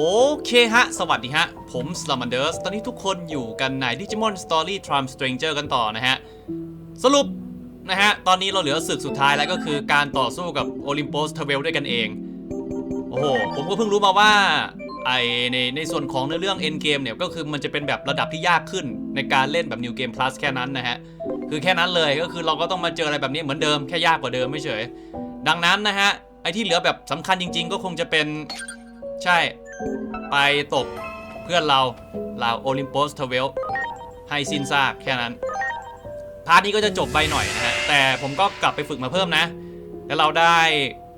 โอเคฮะ สวัสดีฮะ ผม s l a m a n d e r s ตอนนี้ทุกคนอยู่กันใน Digimon Story Trump Stranger กันต่อนะฮะ สรุปนะฮะ ตอนนี้เราเหลือศึกสุดท้ายแล้วก็คือการต่อสู้กับ Olympus t r a v e l ด้วยกันเอง โอ้โห ผมก็เพิ่งรู้มาว่า ไอในในส่วนของเนื้อเรื่อง End Game เนี่ย ก็คือมันจะเป็นแบบระดับที่ยากขึ้นในการเล่นแบบ New Game Plus แค่นั้นนะฮะ คือแค่นั้นเลยก็คือเราก็ต้องมาเจออะไรแบบนี้เหมือนเดิมแค่ยากกว่าเดิมไม่เฉย ดังนั้นนะฮะไอที่เหลือแบบสำคัญจริง ๆ ก็คงจะเป็นใช่ ไปตบเพื่อนเราเราโอลิม u สเทเวลให้สิ้นซากแค่นั้น พาร์ทนี้ก็จะจบไปหน่อยนะฮะ แต่ผมก็กลับไปฝึกมาเพิ่มนะ แล้วเราได้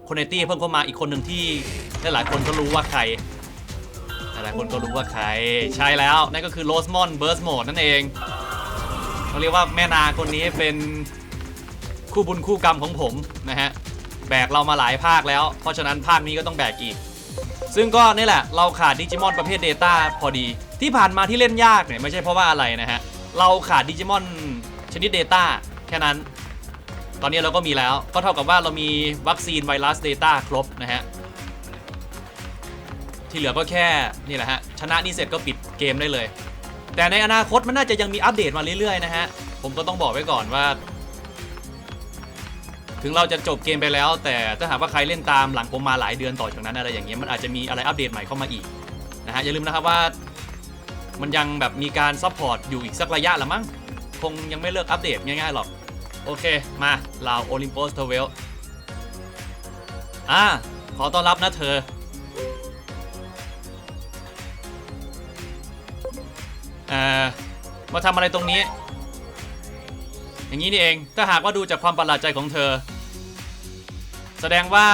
คนในตี้เพิ่มเข้ามาอีกคนหนึ่งที่หลายคนก็รู้ว่าใคร หลายคนก็รู้ว่าใคร ใช่แล้ว นั่นก็คือโรสมอนเบิร์สโหมดนั่นเองเขาเรียกว่าแม่นาคนนี้เป็นคู่บุญคู่กรรมของผมนะฮะ แบกเรามาหลายภาคแล้ว เพราะฉะนั้นภาคนี้ก็ต้องแบกอีก ซึ่งก็นี่แหละเราขาดดิจิมอนประเภท Data พอดี ที่ผ่านมาที่เล่นยากเนี่ยไม่ใช่เพราะว่าอะไรนะฮะ เราขาดดิจิมอนชนิด Data แค่นั้น ตอนนี้เราก็มีแล้วก็เท่ากับว่าเรามีวัคซีนไวรัส Data ครบนะฮะ ที่เหลือก็แค่นี่แหละฮะ ชนะนี่เสร็จก็ปิดเกมได้เลย แต่ในอนาคตมันน่าจะยังมีอัปเดตมาเรื่อยๆนะฮะผมก็ต้องบอกไว้ก่อนว่า ถึงเราจะจบเกมไปแล้ว แต่ถ้าหากว่าใครเล่นตามหลังผมมาหลายเดือนต่อจากนั้นอะไรอย่างเงี้ยมันอาจจะมีอะไรอัปเดตใหม่เข้ามาอีกนะฮะอย่าลืมนะครับว่ามันยังแบบมีการซัพพอร์ตอยู่อีกสักระยะละมั้งคงยังไม่เลิกอัปเดตง่ายๆหรอก โอเคมาเราโอลิม u สเทเวลอ่าขอต้อนรับนะเธอ เอ่อ มาทำอะไรตรงนี้ อย่างนี้นี่เอง ถ้าหากว่าดูจากความประหลาดใจของเธอ แสดงว่า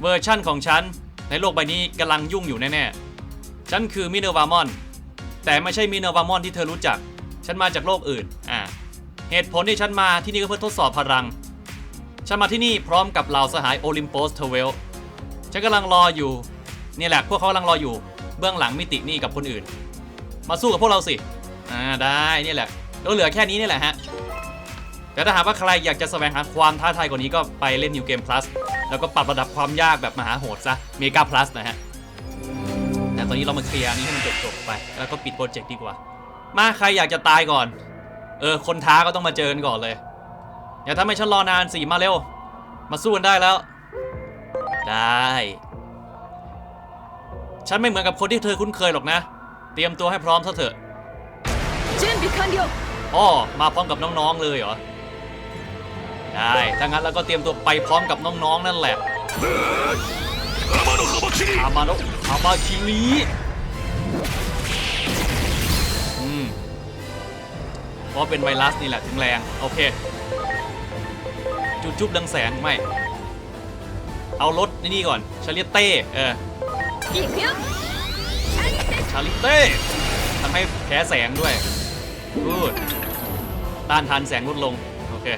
เวอร์ชั่นของฉัน ในโลกใบนี้กำลังยุ่งอยู่แน่ๆ ฉันคือมิเนอร์วามอน แต่ไม่ใช่มิเนอร์วามอนที่เธอรู้จัก ฉันมาจากโลกอื่น อ่า เหตุผลที่ฉันมาที่นี่ก็เพื่อทดสอบพลัง ฉันมาที่นี่พร้อมกับเหล่าสหายโอลิม u สเทเวล ฉันกำลังรออยู่ นี่แหละพวกเขากำลังรออยู่ เบื้องหลังมิตินี่กับคนอื่น มาสู้กับพวกเราสิ อ่าได้ นี่แหละเราเหลือแค่นี้นี่แหละฮะ แต่ถ้าหากว่าใครอยากจะแสวงหาความท้าทายกว่านี้ก็ไปเล่น New Game Plus แล้วก็ปรับระดับความยากแบบมหาโหดซะ Mega Plus นะฮะ แต่ตอนนี้เรามาเคลียร์นี้ให้มันจบๆไป แล้วก็ปิดโปรเจกต์ดีกว่า มาใครอยากจะตายก่อน เออ คนท้าก็ต้องมาเจอกันก่อนเลย อย่าทำให้ฉันรอนานสิมาเร็ว มาสู้กันได้แล้ว ได้ ฉันไม่เหมือนกับคนที่เธอคุ้นเคยหรอกนะ เตรียมตัวให้พร้อมซะเถอะอ๋อมาพร้อมกับน้องๆเลยเหรอ ได้ ถ้างั้นเราก็เตรียมตัวไปพร้อมกับน้องๆนั่นแหละอามาโนอามาคิริอืมเพราะเป็นไวรัสนี่แหละถึงแรง โอเค จุดจุบดังแสง ไม่ เอารถนี่ก่อน ชาลิเต้ เออ ชาลิเต้ทำให้แพ้แสงด้วยรูดต้านทานแสงลดลง โอเค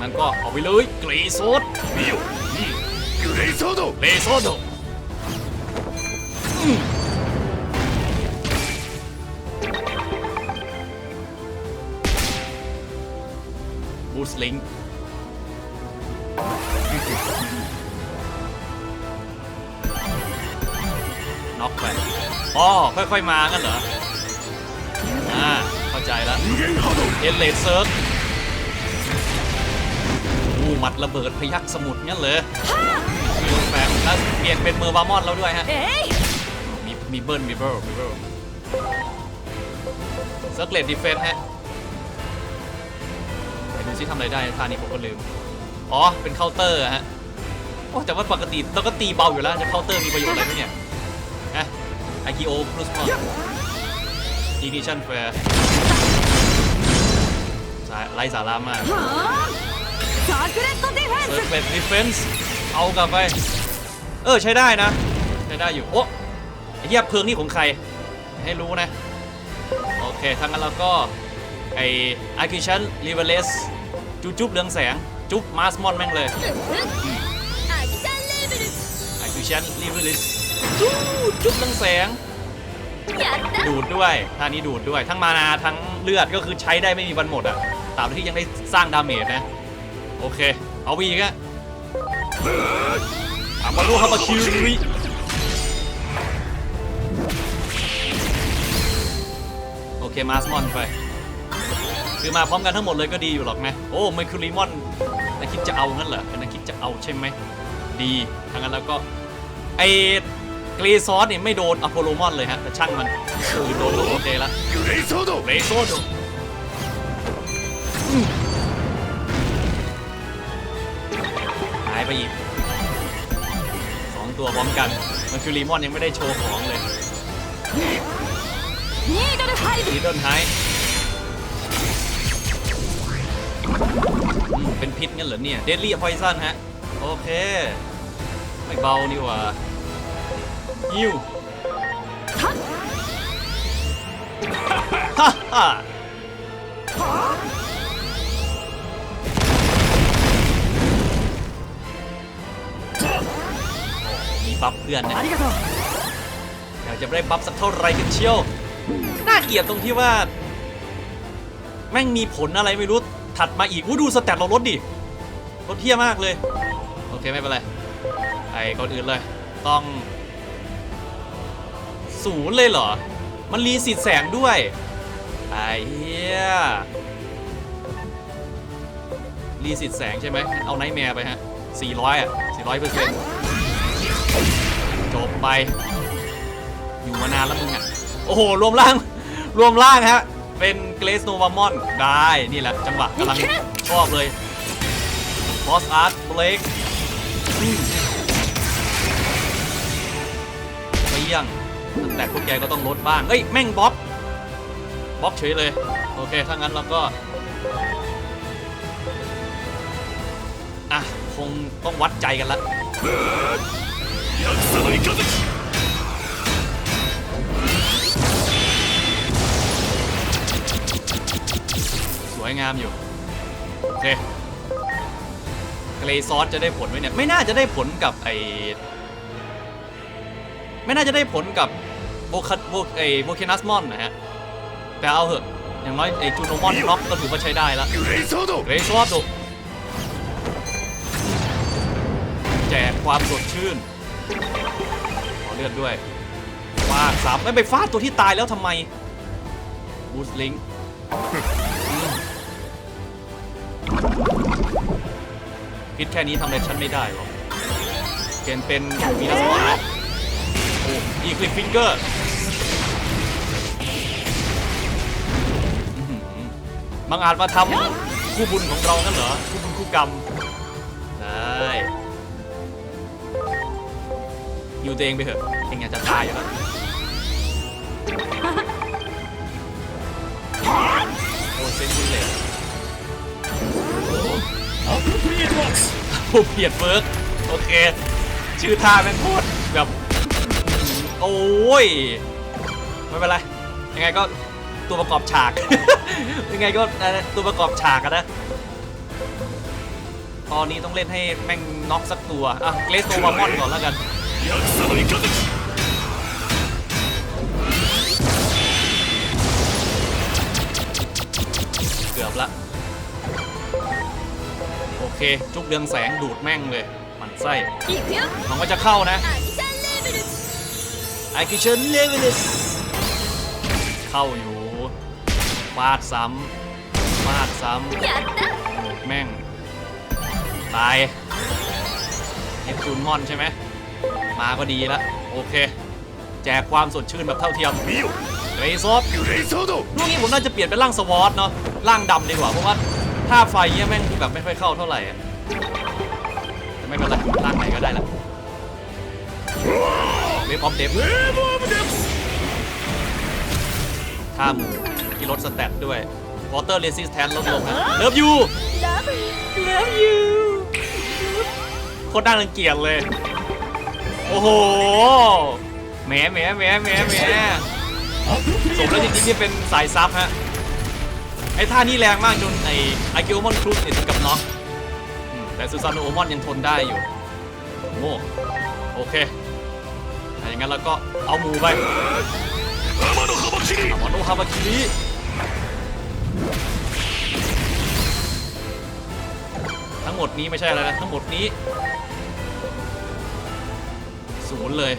มันก็เอาไปเลยเกรโซดมิวนี่เกรโซโดเกรโซโดบูสลิงน็อกไปอ๋อค่อยๆมางั้นเหรอ อ่า เข้าใจแล้วเอ็นเลเซอร์ หมัดระเบิดพยักสมุทรงั้นเลยมีแปลงแล้วเปลี่ยนเป็นเมอร์วามอนแล้วด้วยฮะえいมีมีเบิร์นมีเบิร์นมีเบิร์นเซิร์กเลดดิเฟนฮะไปดูซิทำอะไรได้ท่านี้ผมก็ลืม อ๋อ เป็นเคาน์เตอร์อะฮะ โอ้แต่ว่าปกติเราก็ตีเบาอยู่แล้ว จะเคาน์เตอร์มีประโยชน์อะไรไหมเนี่ยฮะไอคิโอพลุสมอนอีดิชั่นแฟร์ไร้สาระมาก ซากุเรตดิฟเปิดดิเฟนส์เอากลับไป เออใช้ได้นะ ใช้ได้อยู่ โอ้ไอ้เหี้ยเพลิงนี่ของใคร ให้รู้นะ โอเคทั้งนั้นเราก็ ไออาร์คิชันลีเวเลสจุจุ๊บเรืองแสง จุ๊บมาสมอนแม่งเลยอาร์คิชันลีเวเลสจุ๊บจุ๊บเรืองแสง ดูดด้วยท่านี้ดูดด้วย ทั้งมานาทั้งเลือดก็คือใช้ได้ไม่มีวันหมดอะตามที่ยังได้สร้างดาเมจนะ โอเค เอาไปอีกอะอามาลุฮามาคิวรีโอเค มาสมอนไป คือมาพร้อมกันทั้งหมดเลยก็ดีอยู่หรอกไหมโอ้ไมคิรีมอนนายคิดจะเอางั้นเหรอนายคิดจะเอาใช่ไหม ดีทั้งนั้นแล้วก็ ไอกรีซอสเนี่ยไม่โดนอโพโลมอนเลยฮะ แต่ช่างมันคือโดนโอเคละกรีซอสโดกรีซอโด ปอีกสองตัวพร้อมกันมันคือรีมอนยังไม่ได้โชว์ของเลยนี่ดนไฮนีดนไฮเป็นพิษงั้นเหรอเนี่ยเดลี่พอยซันฮะ โอเค ไม่เบานี่ว่ายิวฮ่าฮ่า บัฟเพื่อนนะอยากจะได้บัฟสักเท่าไรกันเชียว น่าเกลียดตรงที่ว่า แม่งมีผลอะไรไม่รู้ ถัดมาอีกอู้ดูสแตทเราลดดิ ลดเที่ยมากเลย โอเคไม่เป็นไร ไอ้คนอื่นเลย ต้องศูนย์เลยเหรอ มันรีสีแสงด้วย ไอ้เหี้ยรีสิทแสงใช่ไหม เอาไนท์แมร์ไปฮะ 400 อะ 400เปอร์เซ็นต์ จบไป อยู่มานานแล้วมึงอะ โอ้โห รวมร่าง รวมร่างฮะ เป็นเกรสโนวามอน ได้ นี่แหละ จังหวะกำลังชอบเลยบอสอาร์ตเบลกเปี้ยงแต่พวกแกก็ต้องลดบ้างเฮ้ย แม่งบล็อกบล็อกเฉยเลย โอเค ถ้างั้นเราก็ อะ คงต้องวัดใจกันละ ヤクザのイカズチ สวยงามอยู่ โอเคเกรซอสจะได้ผลไหมเนี่ย ไม่น่าจะได้ผลกับไอไม่น่าจะได้ผลกับโบคัตโบไอโบเคนัสมอนนะฮะ แต่เอาเหอะ อย่างน้อยไอจูโนมอนน็อกก็ถือว่าใช้ได้ละ グレイソード เกรซอสดูแจกความสดชื่น ขอเลือดด้วยฟาดสามไม่ไปฟาดตัวที่ตายแล้วทำไมบูสลิงคิดแค่นี้ทำอะไรฉันไม่ได้หรอกเปลี่ยนเป็นมีนัสมอนแล้วโอ้อีคลิปฟิงเกอร์บางอาจมาทำคู่บุญของเรานั่นเหรอ คู่บุญคู่กรรม อยู่ตัวเองไปเถอะเองอยากจะตายอยู่แล้วโอ้เปลี่ยดเฟิร์กโอเค ชื่อท่าแม่นโคตรแบบโอ้ยไม่เป็นไร ยังไงก็ตัวประกอบฉาก ยังไงก็ตัวประกอบฉากนะตอนนี้ต้องเล่นให้แม่งน็อกสักตัว อะ เกรสโตมามอนก่อนแล้วกัน ヤクザのイカズチ เกือบละ โอเค จุกเรืองแสงดูดแม่งเลยหมันไส้ いくよ หวังว่าจะเข้านะ アニシャンレーベル ไอคิเชนเลเวลสเข้าอยู่ฟาดซ้ำฟาดซ้ やった ำแม่ง ตายเนปจูนมอนใช่ไหม มาก็ดีละโอเค แจกความสดชื่นแบบเท่าเทียมเรโซอดลูกนี้ผมน่าจะเปลี่ยนเป็นร่างสวอตเนาะร่างดำดีกว่าเพราะว่าถ้าไฟเนี่ยแม่งแบบไม่ค่อยเข้าเท่าไหร่แต่ไม่เป็นไรร่างไหนก็ได้ละเวฟออฟเดฟข้ามที่ลดสแตทด้วยวอเตอร์เรซิสแทนลดลงนะเลิฟยูเลิฟยูโคตรน่ารังเกียจเลย โอ้โหแหมแหมแหมแหมแหมสมแล้วจริงๆที่เป็นสายซับฮะไอ้ท่านี่แรงมากจนไอ้อากิโมอนครูสเนี่ยถึงกับน็อกแต่ซูซานโอมอนยังทนได้อยู่โง่โอเคถ้าอย่างงั้นเราก็เอาหมูไปอามโนฮาบคราบาคิริทั้งหมดนี้ไม่ใช่อะไรนะทั้งหมดนี้ ศูนย์เลย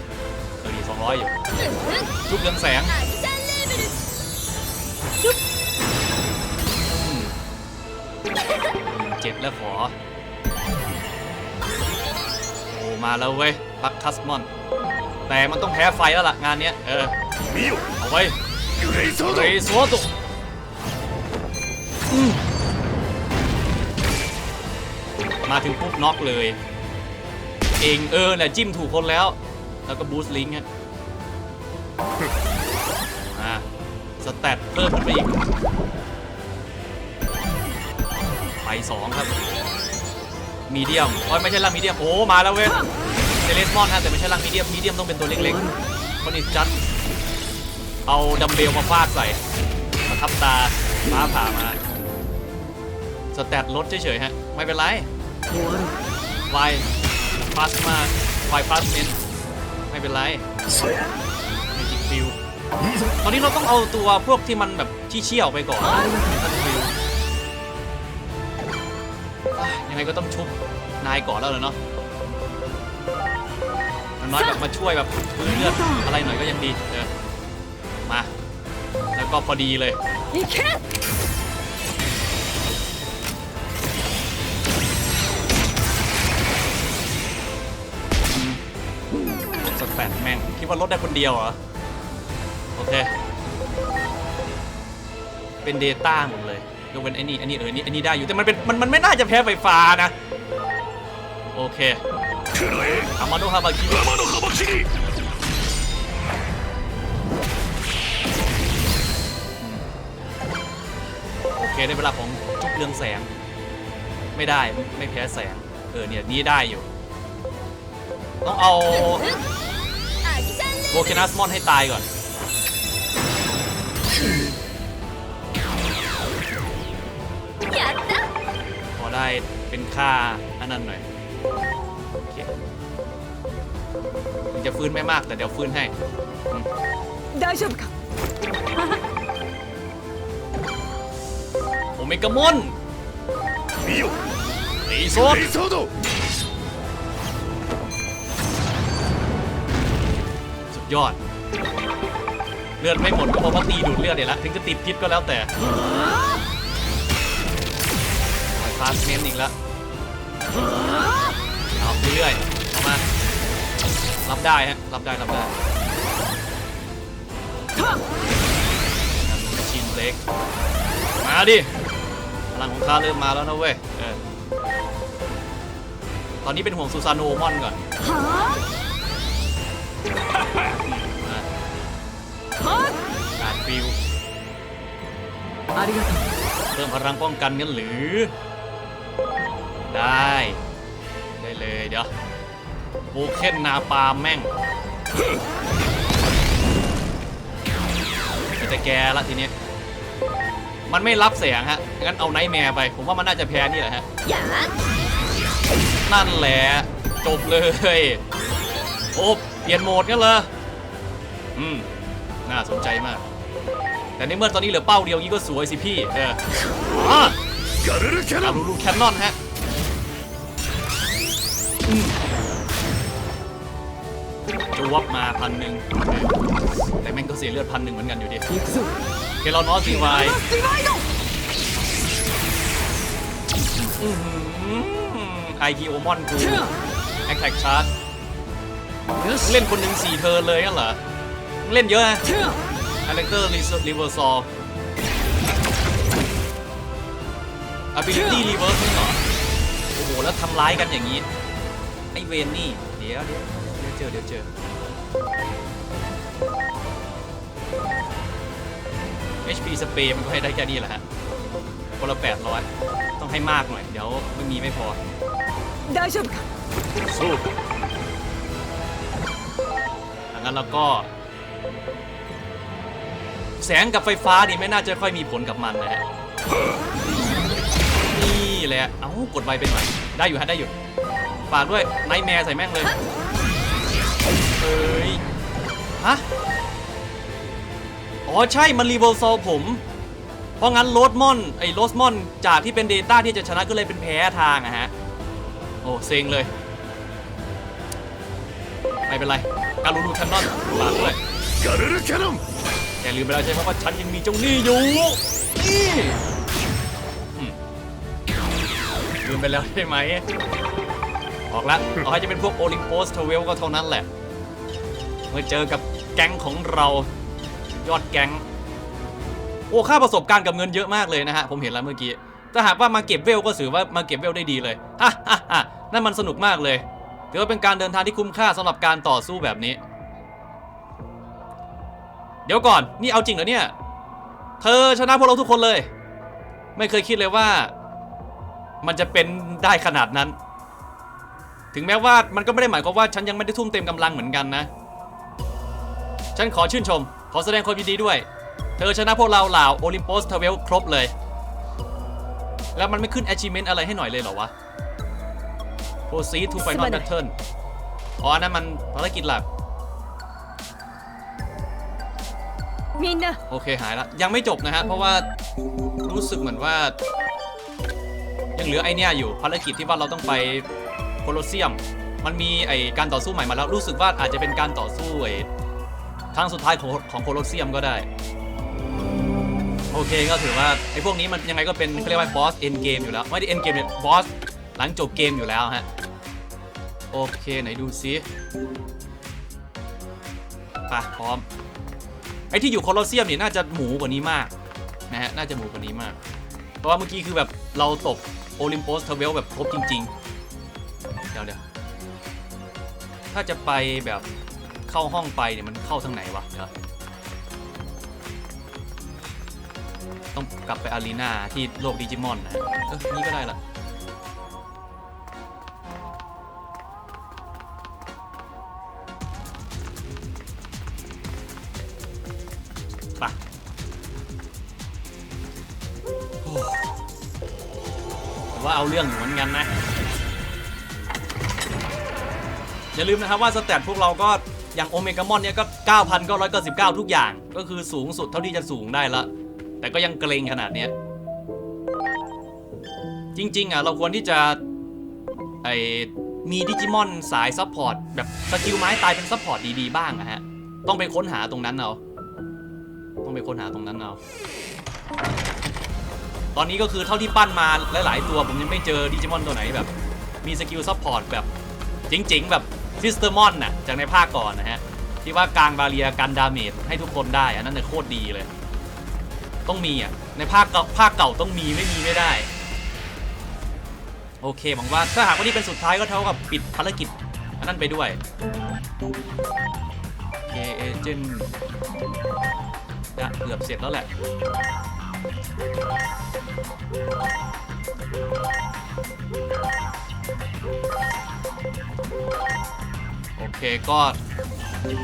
เออดีสองร้อยอยู่ชุบเรืองแสงจุ๊บเจ็ดแล้วขอ โอ้ มาแล้วเว้ยพักทัสมอน แต่มันต้องแพ้ไฟแล้วล่ะ งานเนี้ย เออเอาไว้เรซัวตุมาถึงปุ๊บน็อกเลย เองเออเนี่ยจิ้มถูกคนแล้ว แล้วก็บูสต์ลิงก์ฮะอ่าสแตทเพิ่มขึ้นไปอีก ไปสองครับ มีเดียมโอ้ยไม่ใช่ล่างมีเดียม โอ้ มาแล้วเว้ยเซเลสมอนฮะแต่ไม่ใช่ล่างมีเดียม มีเดียมต้องเป็นตัวเล็กๆคนนี้จัด เอาดัมเบลมาฟาดใส่มาทับตาฟ้าผ่ามาสแตทลดเฉยๆฮะ ไม่เป็นไรไวพลาสมาไวพลาสเมน ไม่เป็นไรเมจิฟิวตอนนี้เราต้องเอาตัวพวกที่มันแบบที่เชี่ยวไปก่อนยังไงก็ต้องชุบนายก่อนแล้วเลยเนาะมันน้อยแบบมาช่วยแบบพื้เลือดอะไรหน่อยก็ยังดีเออมา แล้วก็พอดีเลย แฟนแม่ง คิดว่าลดได้คนเดียวเหรอ โอเค เป็นเดต้าหมดเลยยกเว้นไอ้นี่ไอ้นี่เออนี่ไอ้นี่ได้อยู่แต่มันเป็นมันมันไม่น่าจะแพ้ไฟฟ้านะ โอเคฮามาโนฮาบาคิโอเคในเวลาของจุกเรื่องแสง ไม่ได้ไม่แพ้แสง เออเนี่ยนี่ได้อยู่ ต้องเอา โวเคนัสมอนให้ตายก่อน やった พอได้เป็นค่าอันนั้นหน่อยโอเคถึงจะฟื้นไม่มากแต่เดี๋ยวฟื้นให้ 大丈夫か โอเมกามอน 見よ ตีโซ グ ด レイソード ยอด เลือดไม่หมดก็เพราะว่าตีดูดเลือดเนี่ยละถึงจะติดพิษก็แล้วแต่ไฟฟ้าเน้นอีกแล้วเอาเรื่อยๆเอามา รับได้ฮะ รับได้ รับได้ชินเล็ก มาดิ พลังของข้าเริ่มมาแล้วนะเว้ยตอนนี้เป็นห่วงซูซานโอมอนก่อน การฟิวเพิ่มพลังป้องกันกันหรือ ได้ ได้เลยเดี๋ยวบูเคนนาปาแม่งจะแกละทีนี้มันไม่รับเสียงฮะ งั้นเอาไนท์แมร์ไป ผมว่ามันน่าจะแพ้นี่แหละฮะ นั่นแหละ จบเลย โอบ ปลี่ยนโหมดกันเลยอืม น่าสนใจมาก แต่ในเมื่อตอนนี้เหลือเป้าเดียวงี้ก็สวยสิพี่ เอออ๋อการูแคนนอนฮะจะวับมาพันหนึ่งแต่แม่งก็เสียเลือดพันหนึ่งเหมือนกันอยู่ดีเคลอนอสซีวายไอคิโอมอนกูแอคแท็กชาร์จ เล่นคนหนึ่งสี่เธอเลยกันเหรอ เล่นเยอะนะอเล็กเตอร์รีเวอร์ซอลอ b i l i t y reverse นี่เหรอ โอ้โห แล้วทำร้ายกันอย่างนี้ ไอเวนนี่ เดี๋ยวเดี๋ยวเจอเดี๋ยวเจอเอชพีสเปรย์มันก็ให้ได้แค่นี้แหละฮะคนละแปดร้อยต้องให้มากหน่อย เดี๋ยวไม่มีไม่พอได้ชมค่ะสู้ งั้นเราก็ แสงกับไฟฟ้านี่ไม่น่าจะค่อยมีผลกับมันนะฮะนี่แหละเอ้ากดไวไปหน่อยได้อยู่ฮะได้อยู่ฝากด้วยไนแมร์ใส่แม่งเลยเอ้ยฮะอ๋อใช่มันรีเวลโซผม เพราะงั้นโรสมอนไอ้โรสมอนจากที่เป็น Data ที่จะชนะก็เลยเป็นแพ้ทางอะฮะ โอ้เซ็งเลย ไม่เป็นไร การูรูแคนนอนฝากด้วยการูรูแนนอนอย่าลืมไปแล้วใช่ไหมว่าฉันยังมีเจ้านี่อยู่นี่ลืมไปแล้วใช่ไหมออกละเอาให้จะเป็นพวกโอลิมโปสเทเวลก็เท่านั้นแหละ เมื่อเจอกับแก๊งของเรายอดแก๊งโอ้ค่าประสบการณ์กับเงินเยอะมากเลยนะฮะ ผมเห็นแล้วเมื่อกี้ถ้าหากว่ามาเก็บเวลก็ถือว่ามาเก็บเวลได้ดีเลยฮ่าฮ่านั่นมันสนุกมากเลย ถือว่าเป็นการเดินทางที่คุ้มค่าสำหรับการต่อสู้แบบนี้ เดี๋ยวก่อนนี่เอาจริงเหรอเนี่ย เธอชนะพวกเราทุกคนเลย ไม่เคยคิดเลยว่า มันจะเป็นได้ขนาดนั้น ถึงแม้ว่ามันก็ไม่ได้หมายความว่าฉันยังไม่ได้ทุ่มเต็มกำลังเหมือนกันนะ ฉันขอชื่นชม ขอแสดงความยินดีด้วย เธอชนะพวกเราเหล่าโอลิมป s สทเวลครบเลย แล้วมันไม่ขึ้น achievement อะไรให้หน่อยเลยเหรอวะ โปรซีทูไฟนอลแพทเทิร์นอ๋อนั่นมันภารกิจหลักมีนะโอเคหายแล้วยังไม่จบนะฮะเพราะว่ารู้สึกเหมือนว่า ยังเหลือไอเนี้ยอยู่ภารกิจที่ว่าเราต้องไปโคลอเซียม มันมีไอการต่อสู้ใหม่มาแล้วรู้สึกว่าอาจจะเป็นการต่อสู้ไอครั้งสุดท้ายของของโคลอเซียมก็ได้ โอเคก็ถือว่าไอพวกนี้มันยังไงก็เป็นเรียกว่าบอสเอนเกมอยู่แล้ว ไม่ได้เอนเกมเนี่ยบอสหลังจบเกมอยู่แล้วฮะ โอเค ไหนดูซิไปพร้อม ไอ้ที่อยู่โคลอเซียมเนี่ยน่าจะหมูกว่านี้มากนะฮะ น่าจะหมูกว่านี้มาก เพราะว่าเมื่อกี้คือแบบเราตกโอลิม o สเทเวลแบบครบจริง ๆ เดี๋ยวเดี๋ยวถ้าจะไปแบบเข้าห้องไปเนี่ยมันเข้าทางไหนวะ เดี๋ยวต้องกลับไปอารีนาที่โลกดิจิมอนนะฮะเออนี่ก็ได้ละ ลืมนะครับว่าสแตทพวกเราก็อย่างโอเมกามอนเนี่ยก็ 9,999 ทุกอย่าง ก็คือสูงสุดเท่าที่จะสูงได้ละ แต่ก็ยังเกรงขนาดเนี้ย จริง ๆ อะ เราควรที่จะไอมีดิจิมอนสายซัพพอร์ตแบบสกิลไม้ตายเป็นซัพพอร์ตดี ๆ บ้างอะฮะ ต้องไปค้นหาตรงนั้นเอาต้องไปค้นหาตรงนั้นเอาตอนนี้ก็คือเท่าที่ปั้นมาหลาย ๆ ตัวผมยังไม่เจอดิจิมอนตัวไหนแบบ มีสกิลซัพพอร์ตแบบเจ๋งๆแบบ ซิสเตอร์มอนน่ะจากในภาคก่อนนะฮะ ที่ว่ากลางบาเรียกันดาเมจให้ทุกคนได้ อันนั้นเนี่ยโคตรดีเลย ต้องมีอะ ในภาคเก่าภาคเก่าต้องมีไม่มีไม่ได้ โอเคหวังว่าถ้าหากว่านี่เป็นสุดท้ายก็เท่ากับปิดภารกิจ อันนั้นไปด้วยโอเคเอเจนต์นะเกือบเสร็จแล้วแหละ โอเคก็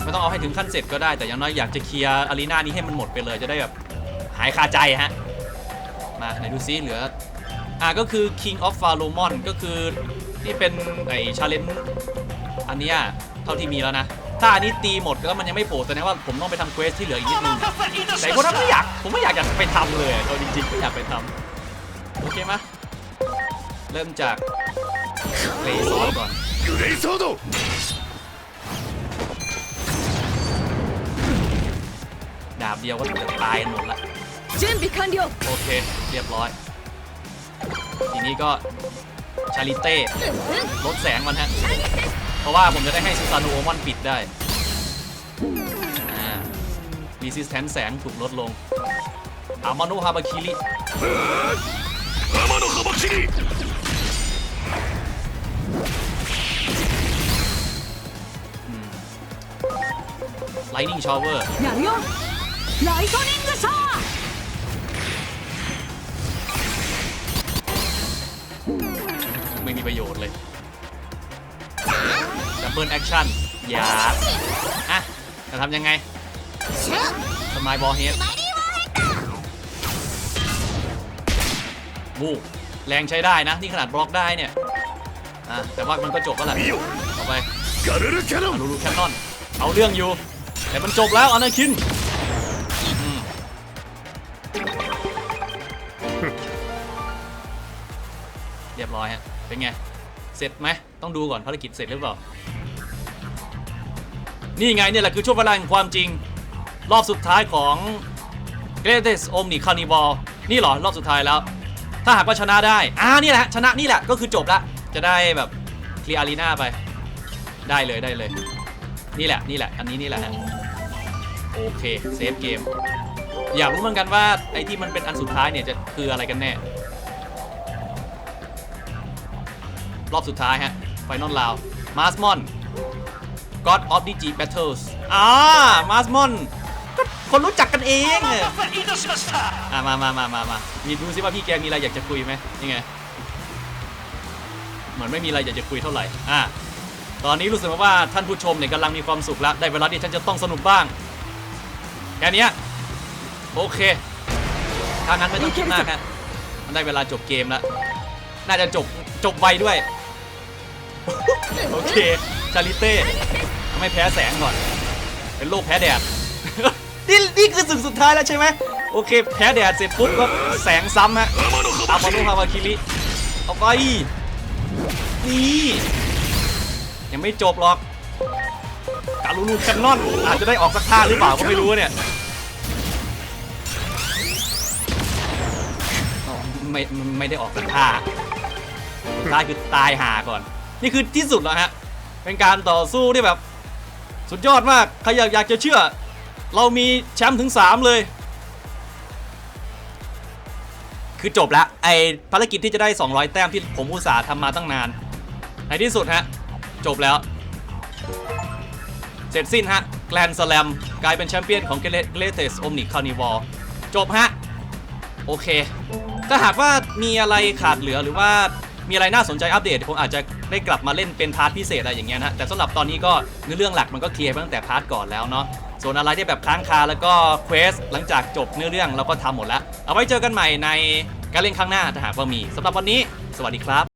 ไม่ต้องเอาให้ถึงขั้นเสร็จก็ได้แต่อย่างน้อยอยากจะเคลียร์อารีนานี้ให้มันหมดไปเลยจะได้แบบหายคาใจฮะ มาไหนดูซิเหลือ อ่าก็คือ King of f a r o m o n ก็คือนี่เป็นไอชาเลนจ์อันเนี้ยเท่าที่มีแล้วนะ ถ้าอันนี้ตีหมดแล้วมันยังไม่โผล่แสดงว่าผมต้องไปทำเควสที่เหลืออีกนิดนึงแต่คนนั้นไม่อยากผมไม่อยากจะไปทำเลยเอาจริงๆไม่อยากไปทำโอเคไหมเริ่มจากเลซอก่อน ดาบเดียวก็จะตายหมดละโอเค เรียบร้อย ทีนี้ก็ชาลิเต้ลดแสงมันฮะ เพราะว่าผมจะได้ให้ซูซานูโอมอนปิดได้รีซิสแทนแสงถูกลดลง อามานุฮาบาคิริอามานุฮาบาคิริไลนิ่งชอเวอร์ ライトニングシャワー ไม่มีประโยชน์เลยดับเบิลแอคชั่นอย่าอ่ะ จะทำยังไงสมายบอลเฮดบูแรงใช้ได้นะ นี่ขนาดบล็อกได้เนี่ย อ่ะ แต่ว่ามันก็จบแล้วแหละ 見よ ต่อไป ガルルキャノ อา ン รูรูแคนนอน เอาเรื่องอยู่ แต่มันจบแล้วอนาคิน เป็นไง เสร็จไหมต้องดูก่อนภารกิจเสร็จหรือเปล่า นี่ไงเนี่ยแหละคือช่วงเวลาแห่งความจริง รอบสุดท้ายของ Greatest Omni Carnival นี่เหรอ รอบสุดท้ายแล้ว ถ้าหากว่าชนะได้ อ่านี่แหละ ชนะนี่แหละก็คือจบละ จะได้แบบเคลียร์อารีนาไป ได้เลยได้เลย นี่แหละนี่แหละ อันนี้นี่แหละโอเคเซฟเกมอยากรู้เหมือนกันว่าไอ้ที่มันเป็นอันสุดท้ายเนี่ยจะคืออะไรกันแน่ รอบสุดท้ายฮะไฟนอลลาวมาสมอน God of DG Battles อ่ามาสมอนก็คนรู้จักกันเองอะอะมามามามามามีดูซิว่าพี่แกมีอะไรอยากจะคุยไหมนี่ไงเหมือนไม่มีอะไรอยากจะคุยเท่าไหร่อะตอนนี้รู้สึกว่าท่านผู้ชมเนี่ยกำลังมีความสุขแล้ว ได้เวลาที่ฉันจะต้องสนุกบ้างแค่นี้โอเคถ้างั้นไม่ต้องคิดมากฮะมันได้เวลาจบเกมแล้ว น่าจะจบจบไวด้วย โอเค ชาลิเต้ทำให้แพ้แสงก่อน เป็นโรคแพ้แดด นี่นี่คือสุดสุดท้ายแล้วใช่ไหม โอเค แพ้แดดเสร็จปุ๊บก็แสงซ้ำฮะอามาโนฮาวาคิริ เอาไป นี่ ยังไม่จบหรอก กาลูลูแคนนอน อาจจะได้ออกสักท่าหรือเปล่าก็ไม่รู้เนี่ยไม่ไม่ได้ออกสักท่าท่าคือตายหาก่อน นี่คือที่สุดแล้วฮะ เป็นการต่อสู้ที่แบบ สุดยอดมาก ใครอยากอยากจะเชื่อ เรามีแชมป์ถึง 3 เลย คือจบแล้วไอภารกิจที่จะได้ 200 แต้มที่ผมอุตส่าห์ทำมาตั้งนาน ในที่สุดฮะ จบแล้ว เสร็จสิ้นฮะ แกลนสแลมกลายเป็นแชมเปี้ยนของ Greatest Omnic Carnival จบฮะ โอเค ถ้าหากว่ามีอะไรขาดเหลือหรือว่า มีอะไรน่าสนใจอัปเดตผมอาจจะได้กลับมาเล่นเป็นพาร์ทพิเศษอะไรอย่างเงี้ยนะแต่สำหรับตอนนี้ก็เนื้อเรื่องหลักมันก็เคลียร์ไปตั้งแต่พาร์ทก่อนแล้วเนาะส่วนอะไรที่แบบค้างคาแล้วก็เควสหลังจากจบเนื้อเรื่องเราก็ทำหมดแล้ว เอาไว้เจอกันใหม่ในการเล่นครั้งหน้าถ้าหากว่ามีสำหรับวันนี้ สวัสดีครับ